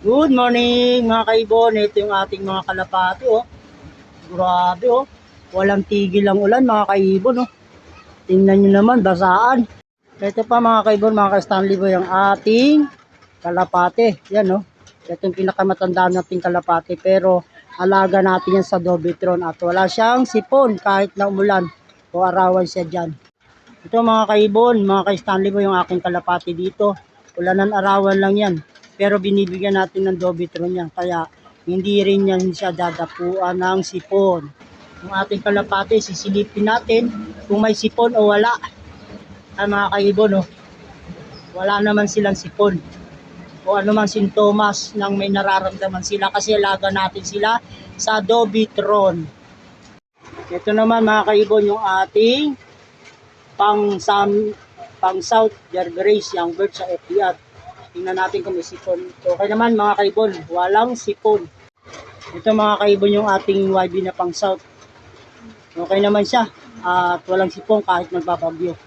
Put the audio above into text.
Good morning mga kaibon. Ito yung ating mga kalapati oh. Grabe oh. Walang tigil ang ulan mga kaibon oh. Tingnan nyo naman, basaan. Ito pa mga kaibon, mga ka-Stanley Boy, ang ating kalapati. Yan oh. Ito yung pinakamatanda nating kalapati. Pero alaga natin yan sa Dobitron at wala siyang sipon kahit na umulan o arawan siya dyan. Ito mga kaibon, mga ka-Stanley Boy, yung aking kalapati dito. Ulanan arawan lang yan. Pero binibigyan natin ng Dobitron yan. Kaya hindi rin yan siya dadapuan ng sipon. Yung ating kalapati, sisilipin natin kung may sipon o wala. Ay mga kaibon, oh. wala naman silang sipon. O ano man sintomas ng may nararamdaman sila kasi alaga natin sila sa Dobitron. Ito naman mga kaibon yung ating pang pang South Grace yung bird sa FPR. Tingnan natin kung may sipon. Okay naman mga kaibon, walang sipon. Ito mga kaibon yung ating YB na pang South. Okay naman siya at walang sipon kahit nagbabagyo.